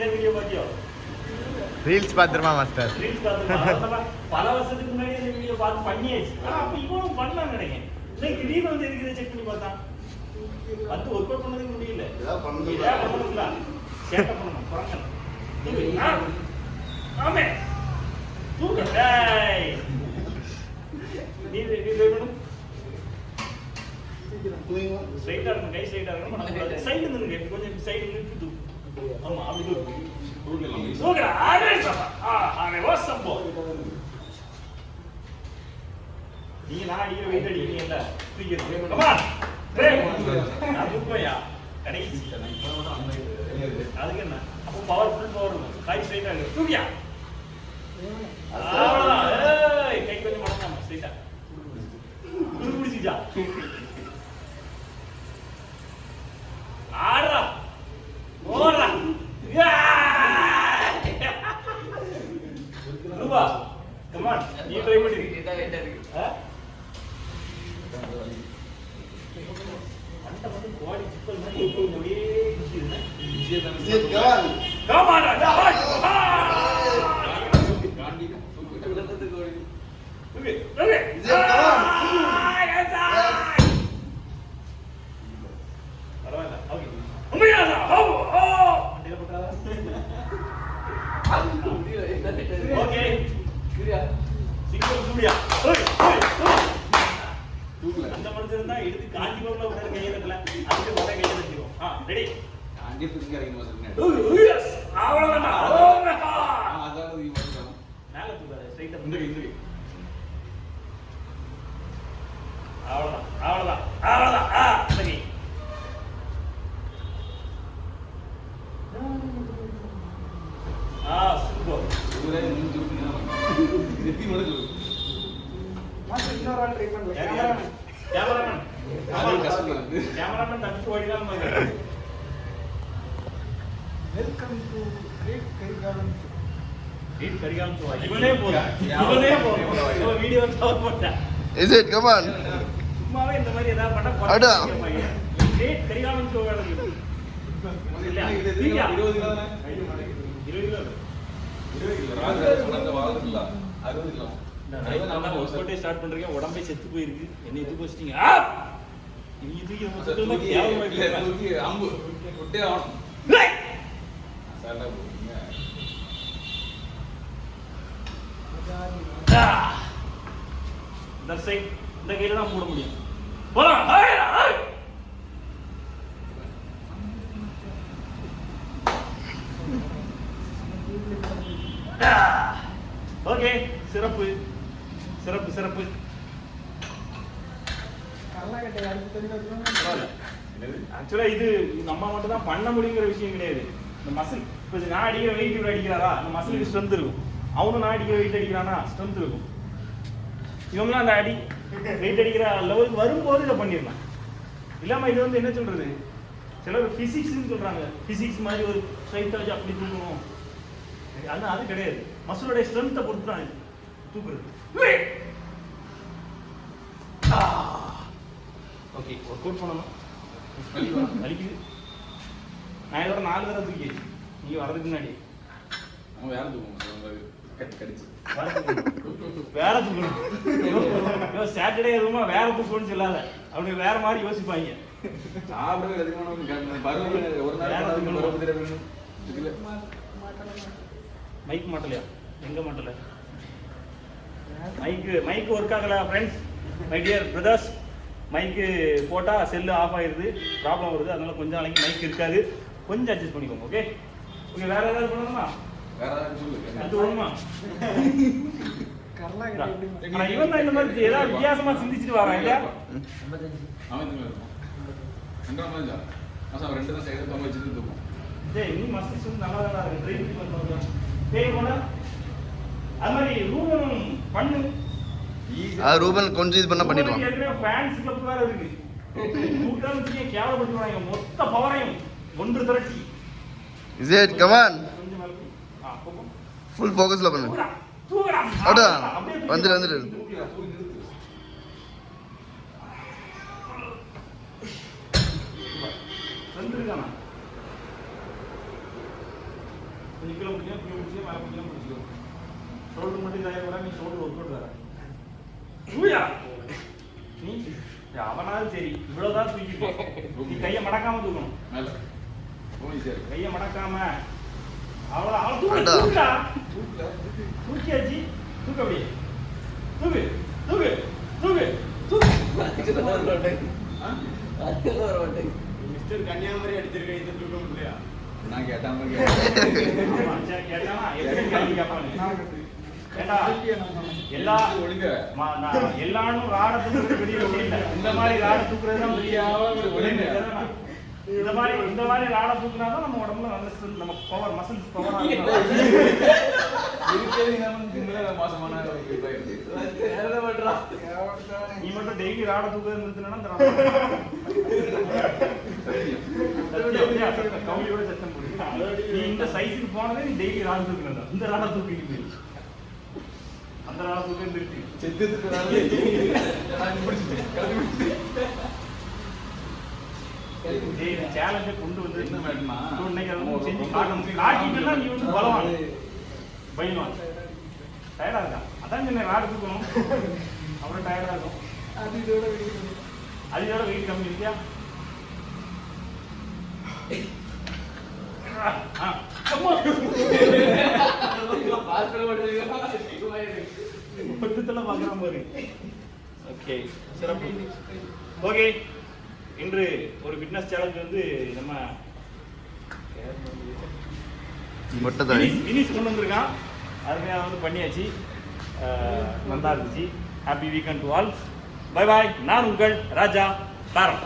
தான் வீடியோ பாத்தியோ ரீல்ஸ் பார்த்துருமா மாஸ்டர் ரீல்ஸ் பார்த்து பல வருஷத்துக்கு முன்னாடி இந்த வீடியோ பார்த்து பண்ணியாச்சு. ஆனா அப்ப இவனும் பண்ணலாம் நினைக்கிறேன். இன்னைக்கு திடீர்னு வந்து எதுக்கு செக் பண்ணி பார்த்தான்? வந்து ஒர்க் அவுட் பண்ணதுக்கு முடியல. ஏதாவது பண்ணணும். ஏதாவது பண்ணணும்ல. சேட்டை பண்ணணும் குரங்கன். ஆமே. தூக்கு டேய் நீ நீ ட்ரை பண்ணு கை இருக்கணும் சைடு கொஞ்சம் சைடு நின்று அப்படி ஆடே ஆ நீங்க நான் அடிக்கிற வெயிட் அடிக்கிறீங்கல்ல தூக்கிடுங்க கமா டேய் நான் தூக்குவையா கடைசி. அதுக்கு என்ன? அப்போ பவர் ஃபுல் பவர் கை ஸ்ட்ரைட்டா இருக்கு தூக்கியா? மண்டை மட்டும் கோழி சிக்கல் மாதிரி அப்படியே குதிக்குதுண்ணே. Come இருந்தா எடுத்து காஞ்சிபுரம்ல விட்டாரு கையை தட்டல. அதுக்கு வர கையை தட்டிடுவோம் ஆ ரெடி yes. அவ்வளவுதான். ஓ மெகா மேல தூக்காத ஸ்ட்ரைட்டா அவ்வளவுதான். அவ்வளவுதான். அவ்வளவுதான். ஆ சரி. ஆ சூப்பர் கேமராமேன் கேமராமேன் அது கஷ்டம் தான். கேமராமேன் தப்பிச்சு ஓடிதான் வெல்கம் டு கிரேட் கைகாலம் வீட் கரிகாலம் சுவா இவனே போதும் இவனே போதும் இவன் வீடியோ கவர் போட்டான் இஸ் இட் கமான் சும்மாவே இந்த மாதிரி ஏதாவது பண்ணா அடா. கிரேட் கரிகாலம் சுவா இருக்கு இல்ல இருபது கிலோ. ஸ்டார்ட் பண்றீங்க உடம்பே செத்து போயிருக்கு என்னை தூக்கி வச்சிட்டீங்க ஆ! நீங்க தூக்கி நம்ம சுத்தமா கேவலமா இருக்கீங்க. ஏய்! ஆ! இந்த கையில தான் மூட முடியும் போலாம்! ஓகே சிறப்பு சிறப்பு சிறப்பு. கர்நாடகத்தை அடுத்து தெரிஞ்சு ஆக்சுவலா இது நம்ம மட்டும் தான் பண்ண முடியுங்கிற விஷயம் கிடையாது. இந்த மசில் இப்போ நான் அடிக்கிற வெயிட் இவ்வளோ அடிக்கிறாரா? அந்த மசிலுக்கு ஸ்ட்ரென்த் இருக்கும். அவனும் நான் அடிக்கிற வெயிட் அடிக்கிறானா? ஸ்ட்ரென்த் இருக்கும். இவங்களாம் அந்த அடி வெயிட் அடிக்கிற லெவலுக்கு வரும்போது இதை பண்ணிடலாம். இல்லாம இது வந்து என்ன சொல்றது? சிலர் பிசிக்ஸ்னு சொல்றாங்க. பிசிக்ஸ் மாதிரி ஒரு ஸ்ட்ரைட் வச்சு அப்படி தூக்கணும். அது அது கிடையாது. மசிலோட ஸ்ட்ரென்த்தை பொறுத்து தான் இது. தூக்குறது. ஓகே ஒர்க் அவுட் பண்ணணும் வலிக்குது. நான் இதோட நாலு தடவை தூக்கி நீங்க வர்றதுக்கு முன்னாடி. வேற தூக்கணும். வேற தூக்கணும் சாட்டர்டே எதுவுமா வேற தூக்கணும்னு சொல்லாத. அப்படி வேற மாதிரி யோசிப்பாங்க. மைக் மாட்டலையா? எங்க மாட்டல? மைக்கு மைக் ஒர்க் ஆகல ஃப்ரெண்ட்ஸ் மை டியர் பிரதர்ஸ் மைக்கு போட்டா செல்லு ஆஃப் ஆயிருது ப்ராப்ளம் வருது. அதனால கொஞ்சம் நாளைக்கு மைக் இருக்காது. கொஞ்சம் அட்ஜஸ்ட் பண்ணிக்கோங்க ஓகே ஓகே வேற ஏதாவது பண்ணணுமா அது ஒண்ணுமா? இவன் தான் இந்த மாதிரி ஏதாவது வித்தியாசமா சிந்திச்சுட்டு வரான் இல்லையா டேய் நீ மஸ்ட் வந்து நல்லா தான் இருக்கு. ட்ரை பண்ணி டேய் போனா அது ரூபன் கொஞ்சம் இது பண்ண பண்ணிடுவான். ஃபேன்ஸ் ஃபுல் ஃபோக்கஸ்ல பண்ணு. அடா வந்துடு வந்துருக்கானா கொஞ்சம் கிலோ முடியும் கிலோ முடிச்சு மழை முடியும் முடிச்சுக்கோ ஷோல்டர் மட்டும் இதாக கூட நீ ஷோல்டர் ஒர்க் அவுட் வர ஊயா நீ அவனாவது சரி இவ்வளவுதான் தூக்கிப்போ நீ கையை மடக்காம தூக்கணும். கையை மடக்காம. அவ்வளோ அவ்வளோ தூக்கு. தூக்கா தூக்கியாச்சு. தூக்கு அப்படியே. தூக்கு தூக்கு தூக்கு தூக்கு. மிஸ்டர் கன்னியாகுமரி அடிச்சிருக்க இது தூக்க முடியலையா நான் கேட்ட மாதிரி கேட்டேன். ஆமா, சரி, கேட்டானா எப்படி கேட்டா எல்லா ஒழுங்க எல்லாரும் ராட தூக்குறது பெரிய இந்த மாதிரி ராட தூக்குறது தான் பெரிய ஒழுங்கு. இந்த மாதிரி இந்த மாதிரி ராட தூக்குனா தான் நம்ம உடம்புல நல்ல strength, நம்ம பவர் மசில்ஸ் மாசமான. நீ மட்டும் டெய்லி ராட தூக்குறது நிறுத்தினா? சத்தம். நீ இந்த சைஸுக்கு போனதே நீ டெய்லி ராட தூக்குனதா இந்த ராட தூக்கிட்டு அந்த செத்ததுக்கு நாளே முடிச்சிட்டேன். கண்டுபிடிச்சிட்டேன். சேலஞ்சை கொண்டு வந்து என்ன? இப்போ இன்னைக்கு அதை செஞ்சு காட்டணும் நீ வந்து பலவான் இருக்கா அதான் தூக்கணும் அப்புறம் டயர்டா இருக்கும் அது இதோட வெளியே அது இதோட வெயிட் கம்மி இருக்கியா ஆ, ஆ, அம்மா. மொத்தத்துல பார்க்கறான் பாரு. ஓகே சிறப்பு. ஓகே இன்று ஒரு ஃபிட்னஸ் சேலஞ்ச் வந்து நம்ம இனிஸ் கொண்டு வந்திருக்கான். அருமையாக வந்து பண்ணியாச்சு. நல்லா இருந்துச்சு happy weekend to all bye bye நான் உங்கள் ராஜா தாரம்.